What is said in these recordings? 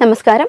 നമസ്കാരം.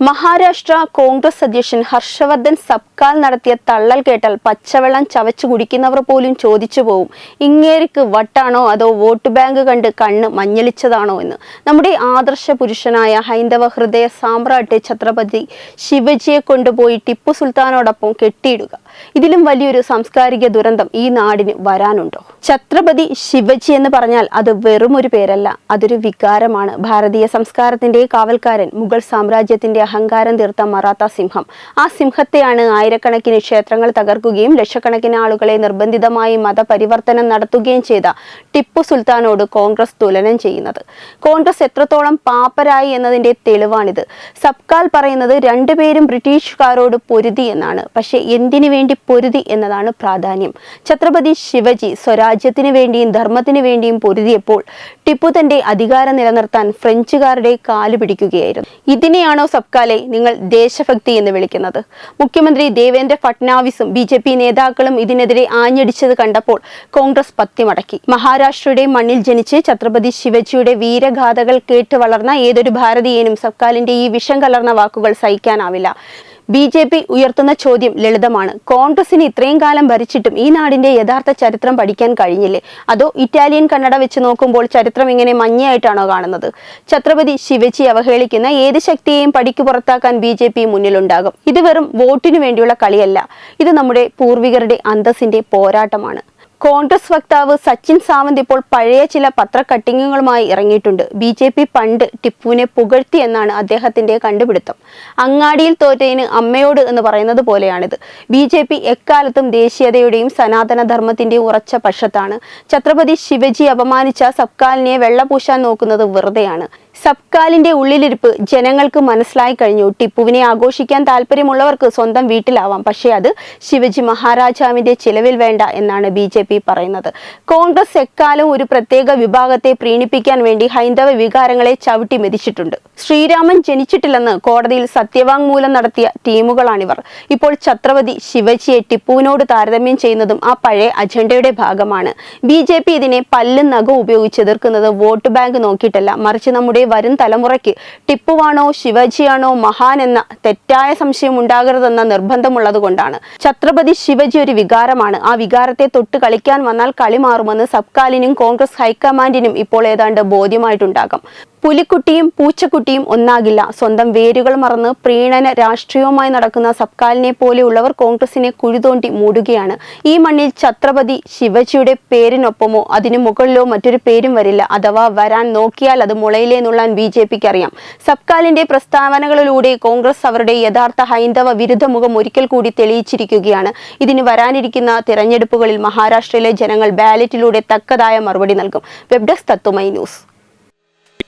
മഹാരാഷ്ട്ര കോൺഗ്രസ് അധ്യക്ഷൻ ഹർഷവർദ്ധൻ സബ്കാൽ നടത്തിയ തള്ളൽ കേട്ടാൽ പച്ചവെള്ളം ചവച്ചു കുടിക്കുന്നവർ പോലും ചോദിച്ചു പോവും. ഇങ്ങേരിക്ക് വട്ടാണോ അതോ വോട്ട് ബാങ്ക് കണ്ട് കണ്ണ് മഞ്ഞളിച്ചതാണോ എന്ന്. നമ്മുടെ ആദർശ പുരുഷനായ ഹൈന്ദവ ഹൃദയ സാമ്രാട്ട് ഛത്രപതി ശിവജിയെ കൊണ്ടുപോയി ടിപ്പു സുൽത്താനോടൊപ്പം കെട്ടിയിടുക. ഇതിലും വലിയൊരു സാംസ്കാരിക ദുരന്തം ഈ നാടിന് വരാനുണ്ടോ? ഛത്രപതി ശിവജി എന്ന് പറഞ്ഞാൽ അത് വെറും ഒരു പേരല്ല അതൊരു വികാരമാണ്. ഭാരതീയ സംസ്കാരത്തിന്റെ കാവൽക്കാരൻ മുഗൾ സാമ്രാജ്യത്തിന്റെ അഹങ്കാരം തീർത്ത മറാത്ത സിംഹം. ആ സിംഹത്തെയാണ് ആയിരക്കണക്കിന് ക്ഷേത്രങ്ങൾ തകർക്കുകയും ലക്ഷക്കണക്കിന് ആളുകളെ നിർബന്ധിതമായി മതപരിവർത്തനം നടത്തുകയും ചെയ്ത ടിപ്പു സുൽത്താനോട് കോൺഗ്രസ് തുലനം ചെയ്യുന്നത്. കോൺഗ്രസ് എത്രത്തോളം പാപ്പരായി എന്നതിന്റെ തെളിവാണിത്. സബ്കാൽ പറയുന്നത് രണ്ടുപേരും ബ്രിട്ടീഷുകാരോട് പൊരുതി എന്നാണ്. പക്ഷേ എന്തിനു വേണ്ടി പൊരുതി എന്നതാണ് പ്രാധാന്യം. ഛത്രപതി ശിവജി സ്വരാജ്യത്തിന് വേണ്ടിയും ധർമ്മത്തിന് വേണ്ടിയും പൊരുതിയപ്പോൾ ടിപ്പു തന്റെ അധികാരം നിലനിർത്താൻ ഫ്രഞ്ചുകാരുടെ കാൽ പിടിക്കുകയായിരുന്നു. ഇതിനെയാണോ സബ്കാലെ നിങ്ങൾ ദേശഭക്തി എന്ന് വിളിക്കുന്നത്. മുഖ്യമന്ത്രി ദേവേന്ദ്ര ഫട്നാവിസും ബി ജെ പി നേതാക്കളും ഇതിനെതിരെ ആഞ്ഞടിച്ചത് കണ്ടപ്പോൾ കോൺഗ്രസ് പത്തിമടക്കി. മഹാരാഷ്ട്രയുടെ മണ്ണിൽ ജനിച്ച് ഛത്രപതി ശിവജിയുടെ വീരഗാഥകൾ കേട്ട് വളർന്ന ഏതൊരു ഭാരതീയനും സബ്കാലിന്റെ ഈ വിഷം കലർന്ന വാക്കുകൾ സഹിക്കാനാവില്ല. ബി ജെ പി ഉയർത്തുന്ന ചോദ്യം ലളിതമാണ്. കോൺഗ്രസിന് ഇത്രയും കാലം ഭരിച്ചിട്ടും ഈ നാടിന്റെ യഥാർത്ഥ ചരിത്രം പഠിക്കാൻ കഴിഞ്ഞില്ലേ? അതോ ഇറ്റാലിയൻ കന്നഡ വെച്ച് നോക്കുമ്പോൾ ചരിത്രം ഇങ്ങനെ മഞ്ഞയായിട്ടാണോ കാണുന്നത്? ഛത്രപതി ശിവജി അവഹേളിക്കുന്ന ഏത് ശക്തിയെയും പടിക്ക് പുറത്താക്കാൻ ബി ജെ പി മുന്നിലുണ്ടാകും. ഇത് വെറും വോട്ടിനു വേണ്ടിയുള്ള കളിയല്ല. ഇത് നമ്മുടെ പൂർവികരുടെ അന്തസ്സിന്റെ പോരാട്ടമാണ്. കോൺഗ്രസ് വക്താവ് സച്ചിൻ സാവന്ത് ഇപ്പോൾ പഴയ ചില പത്ര പത്രക്കട്ടിങ്ങുകളുമായി ഇറങ്ങിയിട്ടുണ്ട്. ബി ജെ പി പണ്ട് ടിപ്പുവിനെ പുകഴ്ത്തി എന്നാണ് അദ്ദേഹത്തിന്റെ കണ്ടുപിടുത്തം. അങ്ങാടിയിൽ തോറ്റതിന് അമ്മയോട് എന്ന് പറയുന്നത് പോലെയാണിത്. ബി ജെ പി എക്കാലത്തും ദേശീയതയുടെയും സനാതന ധർമ്മത്തിന്റെയും ഉറച്ച പക്ഷത്താണ്. ഛത്രപതി ശിവജി അപമാനിച്ച സബ്കാലിനെ വെള്ളപൂശാൻ നോക്കുന്നത് വെറുതെയാണ്. സബ്കാലിന്റെ ഉള്ളിലിരിപ്പ് ജനങ്ങൾക്ക് മനസ്സിലായി കഴിഞ്ഞു. ടിപ്പുവിനെ ആഘോഷിക്കാൻ താല്പര്യമുള്ളവർക്ക് സ്വന്തം വീട്ടിലാവാം. പക്ഷേ അത് ശിവജി മഹാരാജാവിന്റെ ചിലവിൽ വേണ്ട എന്നാണ് ബി ജെ പി പറയുന്നത്. കോൺഗ്രസ് എക്കാലം ഒരു പ്രത്യേക വിഭാഗത്തെ പ്രീണിപ്പിക്കാൻ വേണ്ടി ഹൈന്ദവ വികാരങ്ങളെ ചവിട്ടി മെതിച്ചിട്ടുണ്ട്. ശ്രീരാമൻ ജനിച്ചിട്ടില്ലെന്ന് കോടതിയിൽ സത്യവാങ്മൂലം നടത്തിയ ടീമുകളാണിവർ. ഇപ്പോൾ ഛത്രപതി ശിവജിയെ ടിപ്പുവിനോട് താരതമ്യം ചെയ്യുന്നതും ആ പഴയ അജണ്ടയുടെ ഭാഗമാണ്. ബി ഇതിനെ പല്ലും നഖം ഉപയോഗിച്ച് എതിർക്കുന്നത് വോട്ട് ബാങ്ക് നോക്കിയിട്ടല്ല. മറിച്ച് നമ്മുടെ വരും തലമുറയ്ക്ക് ടിപ്പുവാണോ ശിവജിയാണോ മഹാൻ എന്ന തെറ്റായ സംശയം ഉണ്ടാകരുതെന്ന നിർബന്ധമുള്ളത് കൊണ്ടാണ്. ഛത്രപതി ശിവജി ഒരു വികാരമാണ്. ആ വികാരത്തെ തൊട്ട് കളിക്കാൻ വന്നാൽ കളി മാറുമെന്ന് സബ്കാലിനും കോൺഗ്രസ് ഹൈക്കമാൻഡിനും ഇപ്പോൾ ഏതാണ്ട് ബോധ്യമായിട്ടുണ്ടാകാം. പുലിക്കുട്ടിയും പൂച്ചക്കുട്ടിയും ഒന്നാകില്ല. സ്വന്തം വേരുകൾ മറന്ന് പ്രീണന രാഷ്ട്രീയവുമായി നടക്കുന്ന സബ്കാലിനെ പോലെയുള്ളവർ കോൺഗ്രസിനെ കുഴിതോണ്ടി മൂടുകയാണ്. ഈ മണ്ണിൽ ഛത്രപതി ശിവജിയുടെ പേരിനൊപ്പമോ അതിനു മുകളിലോ മറ്റൊരു പേരും വരില്ല. അഥവാ വരാൻ നോക്കിയാൽ അത് മുളയിലേ നുള്ളാൻ ബി ജെ പിക്ക് അറിയാം. സബ്കാലിന്റെ പ്രസ്താവനകളിലൂടെ കോൺഗ്രസ് അവരുടെ യഥാർത്ഥ ഹൈന്ദവ വിരുദ്ധ മുഖം ഒരിക്കൽ കൂടി തെളിയിച്ചിരിക്കുകയാണ്. ഇതിന് വരാനിരിക്കുന്ന തിരഞ്ഞെടുപ്പുകളിൽ മഹാരാഷ്ട്രയിലെ ജനങ്ങൾ ബാലറ്റിലൂടെ തക്കതായ മറുപടി നൽകും. Webdesk Tatwamayi news.